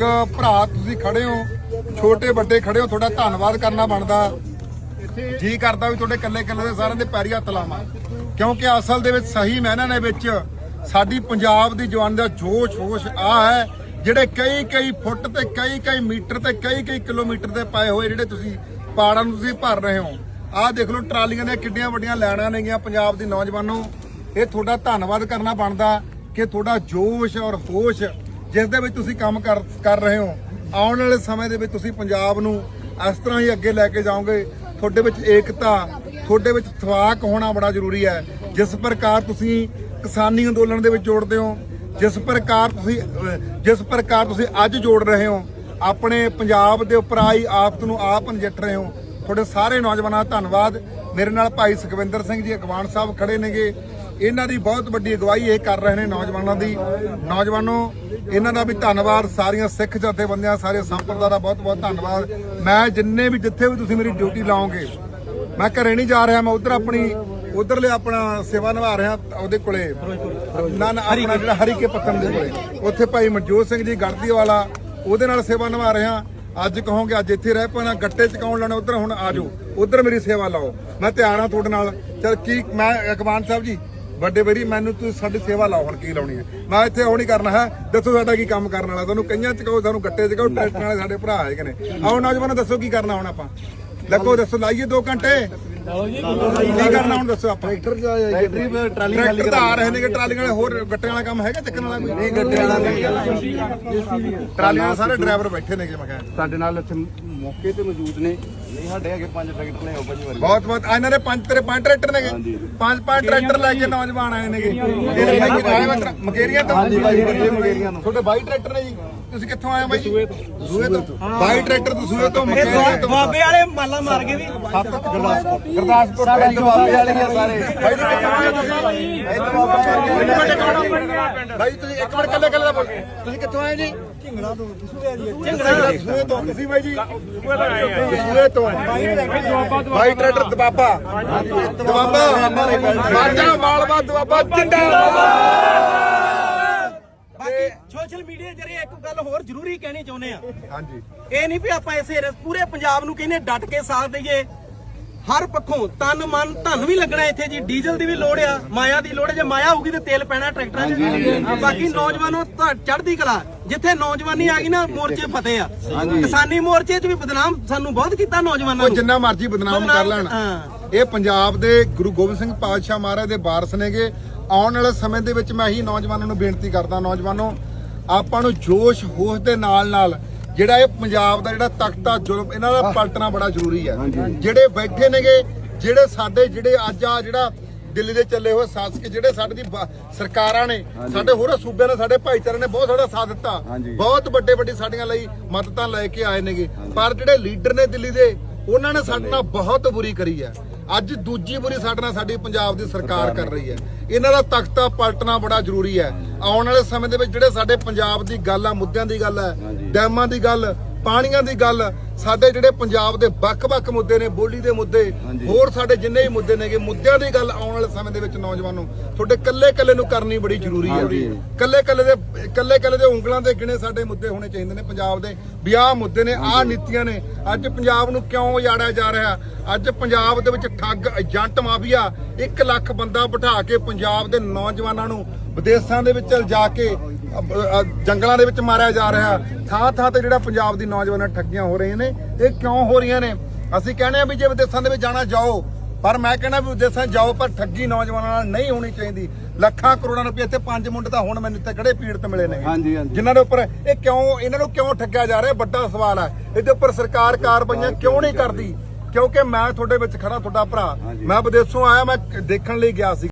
ਬਜ਼ੁਰਗ ਭਰਾ ਤੁਸੀਂ ਖੜੇ ਹੋ, ਛੋਟੇ ਵੱਡੇ ਖੜੇ ਹੋ, ਤੁਹਾਡਾ ਧੰਨਵਾਦ ਕਰਨਾ ਬਣਦਾ। ਜੀ ਕਰਦਾ ਵੀ ਤੁਹਾਡੇ ਕੱਲੇ ਕੱਲੇ ਦੇ ਸਾਰਿਆਂ ਦੇ ਪੈਰੀ ਹੱਥ ਲਾਵਾਂ। ਕਿਉਂਕਿ ਅਸਲ ਦੇ ਵਿੱਚ ਸਹੀ ਮਾਇਨਿਆਂ ਦੇ ਵਿੱਚ ਸਾਡੀ ਪੰਜਾਬ ਦੀ ਜਵਾਨ ਦਾ ਜੋਸ਼ ਹੋਸ਼ ਆ ਹੈ, ਜਿਹੜੇ ਕਈ ਕਈ ਫੁੱਟ ਤੇ ਕਈ ਕਈ ਮੀਟਰ ਤੇ ਕਈ ਕਈ ਕਿਲੋਮੀਟਰ ਤੇ ਪਏ ਹੋਏ ਜਿਹੜੇ ਤੁਸੀਂ ਪਹਾੜਾਂ ਨੂੰ ਤੁਸੀਂ ਭਰ ਰਹੇ ਹੋ। ਆਹ ਦੇਖ ਲਓ ਟਰਾਲੀਆਂ ਦੀਆਂ ਕਿੱਡੀਆਂ ਵੱਡੀਆਂ ਲੈਣਾਂ ਨੇਗੀਆਂ ਪੰਜਾਬ ਦੀ ਨੌਜਵਾਨੋ। ਇਹ ਤੁਹਾਡਾ ਧੰਨਵਾਦ ਕਰਨਾ ਬਣਦਾ ਕਿ ਤੁਹਾਡਾ ਜੋਸ਼ ਔਰ ਹੋਸ਼ ਜਿਸ ਦੇ ਵਿੱਚ ਤੁਸੀਂ ਕੰਮ ਕਰ ਕਰ ਰਹੇ ਹੋ, ਆਉਣ ਵਾਲੇ ਸਮੇਂ ਦੇ ਵਿੱਚ ਤੁਸੀਂ ਪੰਜਾਬ ਨੂੰ ਇਸ ਤਰ੍ਹਾਂ ਹੀ ਅੱਗੇ ਲੈ ਕੇ ਜਾਓਗੇ। ਤੁਹਾਡੇ ਵਿੱਚ ਏਕਤਾ, ਤੁਹਾਡੇ ਵਿੱਚ ਥਵਾਕ ਹੋਣਾ ਬੜਾ ਜ਼ਰੂਰੀ ਹੈ। ਜਿਸ ਪ੍ਰਕਾਰ ਤੁਸੀਂ ਕਿਸਾਨੀ ਅੰਦੋਲਨ ਦੇ ਵਿੱਚ ਜੋੜਦੇ ਹੋ, ਜਿਸ ਪ੍ਰਕਾਰ ਤੁਸੀਂ ਜਿਸ ਪ੍ਰਕਾਰ ਤੁਸੀਂ ਅੱਜ ਜੋੜ ਰਹੇ ਹੋ, ਆਪਣੇ ਪੰਜਾਬ ਦੇ ਉੱਪਰ ਆਈ ਆਫਤ ਨੂੰ ਆਪ ਨਜਿੱਠ ਰਹੇ ਹੋ। ਤੁਹਾਡੇ ਸਾਰੇ ਨੌਜਵਾਨਾਂ ਦਾ ਧੰਨਵਾਦ। ਮੇਰੇ ਨਾਲ ਭਾਈ ਸੁਖਵਿੰਦਰ ਸਿੰਘ ਜੀ, ਅਗਵਾਨ ਸਾਹਿਬ ਖੜੇ ਨੇਗੇ। ਇਹਨਾਂ ਦੀ ਬਹੁਤ ਵੱਡੀ ਅਗਵਾਈ ਇਹ ਕਰ ਰਹੇ ਨੇ ਨੌਜਵਾਨਾਂ ਦੀ। ਨੌਜਵਾਨੋ, ਇਹਨਾਂ ਦਾ ਵੀ ਧੰਨਵਾਦ। ਸਾਰੀਆਂ ਸਿੱਖ ਜਥੇਬੰਦੀਆਂ, ਸਾਰੇ ਸੰਪਰਦਾ ਦਾ ਬਹੁਤ ਬਹੁਤ ਧੰਨਵਾਦ। ਮੈਂ ਜਿੰਨੇ ਵੀ ਜਿੱਥੇ ਵੀ ਤੁਸੀਂ ਮੇਰੀ ਡਿਊਟੀ ਲਾਓਗੇ, ਮੈਂ ਘਰੇ ਨਹੀਂ ਜਾ ਰਿਹਾ, ਮੈਂ ਉਧਰ ਆਪਣੀ ਉਧਰਲੇ ਆਪਣਾ ਸੇਵਾ ਨਿਭਾ ਰਿਹਾ ਉਹਦੇ ਕੋਲੇ। ਨਾ ਨਾ, ਆਪਣਾ ਜਿਹੜਾ ਹਰੀਕੇ ਪੱਤਨ ਦੇ ਕੋਲੇ। ਉੱਥੇ ਭਾਈ ਮਨਜੋਤ ਸਿੰਘ ਜੀ ਗੜਦੀ ਵਾਲਾ ਉਹਦੇ ਨਾਲ ਸੇਵਾ ਨਿਭਾ ਰਿਹਾ। ਅੱਜ ਕਹੋਗੇ, ਅੱਜ ਇੱਥੇ ਰਹਿ ਪੈਣਾ ਗੱਟੇ ਚਕਾਉਣ ਲੈਣਾ, ਉਧਰ ਹੁਣ ਆ ਜਾਓ। ਉਧਰ ਮੇਰੀ ਸੇਵਾ ਲਾਓ। ਮੈਂ ਧਿਆਨ ਹਾਂ ਤੁਹਾਡੇ ਨਾਲ। ਚਲ ਕੀ ਮੈਂ ਅਕਮਾਨ ਸਾਹਿਬ ਜੀ ਵੱਡੇ ਵੀਰੀ ਮੈਨੂੰ ਤੁਸੀਂ ਸਾਡੀ ਸੇਵਾ ਲਾਓ ਹੁਣ ਕੀ ਲਾਉਣੀ ਹੈ। ਮੈਂ ਇੱਥੇ ਉਹ ਨਹੀਂ ਕਰਨਾ ਹੈ ਦੱਸੋ ਸਾਡਾ ਕੀ ਕੰਮ ਕਰਨ ਵਾਲਾ ਤੁਹਾਨੂੰ ਕਈਆਂ ਚਕਾਓ ਸਾਨੂੰ ਗੱਟੇ ਚਕਾਓ ਟਰੈਕਟਰ ਵਾਲੇ ਸਾਡੇ ਭਰਾ ਹੈਗੇ ਨੇ। ਆਓ ਨੌਜਵਾਨੋ ਦੱਸੋ ਕੀ ਕਰਨਾ ਹੁਣ ਆਪਾਂ? ਲੱਗੋ ਦੱਸੋ ਲਾਈਏ 2 ਘੰਟੇ। ਕੀ ਕਰਨਾ ਹੁਣ ਦੱਸੋ ਆਪਾਂ? ਟਰੈਕਟਰ ਟਰਾਲੀ ਟਰਾਲੀ ਟਰੈਕਟਰ ਤਾਂ ਆ ਰਹੇ ਨੇ ਕਿ ਟਰਾਲੀਆਂ ਵਾਲੇ ਹੋਰ ਗੱਟਿਆਂ ਵਾਲਾ ਕੰਮ ਹੈਗਾ ਚੱਕਣ ਵਾਲਾ ਕੋਈ? ਨਹੀਂ ਗੱਟੇ ਵਾਲਾ ਟਰਾਲੀਆਂ ਸਾਰੇ ਡਰਾਈਵਰ ਬੈਠੇ ਨੇਗੇ ਮੈਂ ਕਿਹਾ। ਸਾਡੇ ਨਾਲ ਇੱਥੇ ਮੌਕੇ ਤੇ ਮੌਜੂਦ ਨੇ। ਨਹੀਂ ਸਾਡੇ ਹੈਗੇ ਪੰਜ ਟਰੈਕਟਰ ਨੇ ਉਹ ਪੰਜ ਵਾਰੀ ਬਹੁਤ ਬਹੁਤ। ਆ ਇਹਨਾਂ ਦੇ ਪੰਜ ਤੇਰੇ ਪੰਜ ਟਰੈਕਟਰ ਨੇਗੇ? ਪੰਜ ਪੰਜ ਟਰੈਕਟਰ ਲੈ ਕੇ ਨੌਜਵਾਨ ਆਏ ਨੇਗੇ। ਜਿਹੜੇ ਲੈ ਕੇ ਆਏ? ਵਾ ਟਰ- ਮਕੇਰੀਆਂ ਤੋਂ ਹਾਂਜੀ ਭਾਈ ਮਗੇਰੀਆਂ ਨੂੰ ਤੁਹਾਡੇ ਬਾਈ ਟਰੈਕਟਰ ਨੇ ਜੀ। ਤੁਸੀਂ ਕਿੱਥੋਂ ਆਏ ਹੋ ਬਾਈ? ਸੂਏ ਤੋਂ। ਸੂਏ ਤੋਂ। ਬਾਈ ਟਰੈਕਟਰ ਤੋਂ ਸੂਏ ਤੋਂ ਮਕੇਰੀਆਂ ਤੋਂ। ਬਾਬੇ ਵਾਲੇ ਮਾਲਾ ਮਾਰ ਕੇ ਵੀ। ਗੁਰਦਾਸਪੁਰ। ਗੁਰਦਾਸਪੁਰ। ਸਾਡੇ ਬਾਬੇ ਵਾਲੇ ਆ ਸਾਰੇ। ਤੁਸੀਂ ਬਾਈ ਤੁਸੀਂ ਇੱਕ ਮਿੰਟ ਕੱਲੇ ਕੱਲੇ ਦਾ ਬੋਲ। ਤੁਸੀਂ ਕਿੱਥੋਂ ਆਏ ਜੀ? ਝਿੰਗੜਾ ਤੋਂ। ਸੂਏ ਤੋਂ। ਤੁਸੀਂ ਬਾਈ ਜੀ ਸੂਏ ਤੋਂ। ਬਾਈ ਟਰੈਕਟਰ ਦਬਾਬਾ। ਦਬਾਬਾ। ਮਾਝਾ ਮਾਲਵਾ ਦਬਾਬਾ ਜਿੰਦਾਬਾਦ। ਬਾਕੀ ਸੋਸ਼ਲ ਮੀਡੀਆ ਜਰੇ ਇੱਕ ਗੱਲ ਹੋਰ ਜ਼ਰੂਰੀ ਕਹਿਣੀ ਚਾਹੁੰਦੇ ਆ। ਹਾਂਜੀ। ਇਹ ਨਹੀਂ ਵੀ ਆਪਾਂ ਇਸੇ ਪੂਰੇ ਪੰਜਾਬ ਨੂੰ ਕਹਿੰਦੇ ਡਟ ਕੇ ਸਾਥ ਦਈਏ। ਹਰ ਪੱਖੋਂ ਤਨ ਮਨ ਧਨ ਵੀ ਲੱਗਣਾ ਇੱਥੇ ਜੀ ਡੀਜ਼ਲ ਦੀ ਵੀ ਲੋੜ ਆ ਮਾਇਆ ਦੀ ਲੋੜ ਜੇ ਮਾਇਆ ਹੋਊਗੀ ਤੇ ਤੇਲ ਪੈਣਾ ਟਰੈਕਟਰਾਂ 'ਚ। ਬਾਕੀ ਨੌਜਵਾਨੋ ਚੜ੍ਹਦੀ ਕਲਾ ਜਿੱਥੇ ਨੌਜਵਾਨੀ ਆ ਗਈ ਨਾ ਮੋਰਚੇ ਫਤਿਹ ਆ। ਕਿਸਾਨੀ ਮੋਰਚੇ 'ਚ ਵੀ ਬਦਨਾਮ ਸਾਨੂੰ ਬਹੁਤ ਕੀਤਾ ਨੌਜਵਾਨਾਂ ਨੂੰ। ਜਿੰਨਾ ਮਰਜ਼ੀ ਬਦਨਾਮ ਕਰ ਲੈਣ। ਇਹ ਪੰਜਾਬ ਦੇ ਗੁਰੂ ਗੋਬਿੰਦ ਸਿੰਘ ਪਾਤਸ਼ਾਹ ਮਹਾਰਾਜ ਦੇ ਵਾਰਸ ਨੇਗੇ। ਆਉਣ ਵਾਲੇ ਸਮੇਂ ਦੇ ਵਿੱਚ ਮੈਂ ਹੀ ਨੌਜਵਾਨਾਂ ਨੂੰ ਬੇਨਤੀ ਕਰਦਾ ਨੌਜਵਾਨੋ ਆਪਾਂ ਨੂੰ ਜੋਸ਼ ਹੋਸ਼ ਦੇ ਨਾਲ ਨਾਲ ਜਿਹੜਾ ਇਹ ਪੰਜਾਬ ਦਾ ਜਿਹੜਾ ਤਖਤਾ ਜ਼ੁਲਮ ਇਹਨਾਂ ਦਾ ਪਲਟਣਾ ਬੜਾ ਜ਼ਰੂਰੀ ਹੈ ਜਿਹੜੇ ਬੈਠੇ ਨੇਗੇ ਜਿਹੜੇ ਸਾਡੇ ਜਿਹੜੇ ਅੱਜ ਆ ਜਿਹੜਾ ਦਿੱਲੀ ਦੇ ਚੱਲੇ ਹੋਏ ਸ਼ਾਸਕ ਜਿਹੜੇ ਸਾਡੇ ਦੀ ਸਰਕਾਰਾਂ ਨੇ ਸਾਡੇ ਹੋਰ ਸੂਬਿਆਂ ਨੇ ਸਾਡੇ ਭਾਈਚਾਰੇ ਨੇ ਬਹੁਤ ਸਾਡਾ ਸਾਥ ਦਿੱਤਾ। ਬਹੁਤ ਵੱਡੇ ਵੱਡੇ ਸਾਡੀਆਂ ਲਈ ਮਦਦਾਂ ਲੈ ਕੇ ਆਏ ਨੇਗੇ। ਪਰ ਜਿਹੜੇ ਲੀਡਰ ਨੇ ਦਿੱਲੀ ਦੇ ਉਹਨਾਂ ਨੇ ਸਾਡੇ ਨਾਲ ਬਹੁਤ ਬੁਰੀ ਕਰੀ ਹੈ ਅੱਜ ਦੂਜੀ ਬੁਰੀ ਸਾਡੇ ਨਾਲ ਸਾਡੀ ਪੰਜਾਬ ਦੀ ਸਰਕਾਰ ਕਰ ਰਹੀ ਹੈ। ਇਹਨਾਂ ਦਾ ਤਖਤਾ ਪਲਟਣਾ ਬੜਾ ਜ਼ਰੂਰੀ ਹੈ। ਆਉਣ ਵਾਲੇ ਸਮੇਂ ਦੇ ਵਿੱਚ ਜਿਹੜੇ ਸਾਡੇ ਪੰਜਾਬ ਦੀ ਗੱਲ ਆ ਮੁੱਦਿਆਂ ਦੀ ਗੱਲ ਹੈ ਡੈਮਾਂ ਦੀ ਗੱਲ ਪਾਣੀਆਂ ਦੀ ਗੱਲ ਸਾਡੇ ਜਿਹੜੇ ਪੰਜਾਬ ਦੇ ਵੱਖ-ਵੱਖ ਮੁੱਦੇ ਨੇ ਬੋਲੀ ਦੇ ਮੁੱਦੇ ਹੋਰ ਸਾਡੇ ਜਿੰਨੇ ਵੀ ਮੁੱਦੇ ਨੇਗੇ ਮੁੱਦਿਆਂ ਦੀ ਗੱਲ ਆਉਣ ਵਾਲੇ ਸਮੇਂ ਦੇ ਵਿੱਚ ਨੌਜਵਾਨੋ ਤੁਹਾਡੇ ਕੱਲੇ-ਕੱਲੇ ਨੂੰ ਕਰਨੀ ਬੜੀ ਜ਼ਰੂਰੀ ਹੈ ਕੱਲੇ-ਕੱਲੇ ਦੇ ਕੱਲੇ-ਕੱਲੇ ਦੇ ਉਂਗਲਾਂ ਦੇ ਗਿਣੇ ਸਾਡੇ ਮੁੱਦੇ ਹੋਣੇ ਚਾਹੀਦੇ ਨੇ ਪੰਜਾਬ ਦੇ। ਵੀ ਆਹ ਮੁੱਦੇ ਨੇ ਆਹ ਨੀਤੀਆਂ ਨੇ ਅੱਜ ਪੰਜਾਬ ਨੂੰ ਕਿਉਂ ਉਜਾੜਿਆ ਜਾ ਰਿਹਾ? ਅੱਜ ਪੰਜਾਬ ਦੇ ਵਿੱਚ ਠੱਗ ਏਜੰਟ ਮਾਫੀਆ 1 ਲੱਖ ਬੰਦਾ ਬਿਠਾ ਕੇ ਪੰਜਾਬ ਦੇ ਨੌਜਵਾਨਾਂ ਨੂੰ ਵਿਦੇਸ਼ਾਂ ਦੇ ਵਿੱਚ ਜਾ ਕੇ ਜੰਗਲਾਂ ਦੇ ਵਿੱਚ ਮਾਰਿਆ ਜਾ ਰਿਹਾ। ਥਾਂ ਥਾਂ ਤੇ ਜਿਹੜਾ ਪੰਜਾਬ ਦੀ ਨੌਜਵਾਨਾਂ ਠੱਗੀਆਂ ਹੋ ਰਹੀਆਂ ਨੇ ਇਹ ਕਿਉਂ ਹੋ ਰਹੀਆਂ ਨੇ? ਅਸੀਂ ਕਹਿੰਦੇ ਆ ਵੀ ਜੇ ਵਿਦੇਸ਼ਾਂ ਦੇ ਵਿੱਚ ਜਾਣਾ ਜਾਓ ਪਰ ਮੈਂ ਕਹਿੰਦਾ ਵੀ ਵਿਦੇਸ਼ਾਂ ਜਾਓ ਪਰ ਠੱਗੀ ਨੌਜਵਾਨਾਂ ਨਾਲ ਨਹੀਂ ਹੋਣੀ ਚਾਹੀਦੀ। ਲੱਖਾਂ ਕਰੋੜਾਂ ਰੁਪਏ ਇੱਥੇ ਪੰਜ ਮੁੰਡੇ ਤਾਂ ਹੁਣ ਮੈਨੂੰ ਇੱਥੇ ਕਿਹੜੇ ਪੀੜਤ ਮਿਲੇ ਨੇ। ਹਾਂਜੀ, ਹਾਂਜੀ। ਜਿਨ੍ਹਾਂ ਦੇ ਉੱਪਰ ਇਹ ਕਿਉਂ ਇਹਨਾਂ ਨੂੰ ਕਿਉਂ ਠੱਗਿਆ ਜਾ ਰਿਹਾ? ਵੱਡਾ ਸਵਾਲ ਹੈ। ਇਹਦੇ ਉੱਪਰ ਸਰਕਾਰ ਕਾਰਵਾਈਆਂ ਕਿਉਂ ਨਹੀਂ ਕਰਦੀ? ਕਿਉਂਕਿ ਮੈਂ ਤੁਹਾਡੇ ਵਿੱਚ ਖੜਾ ਤੁਹਾਡਾ ਭਰਾ। ਮੈਂ ਵਿਦੇਸ਼ੋਂ ਆਇਆ ਮੈਂ ਦੇਖਣ ਲਈ ਗਿਆ ਸੀ।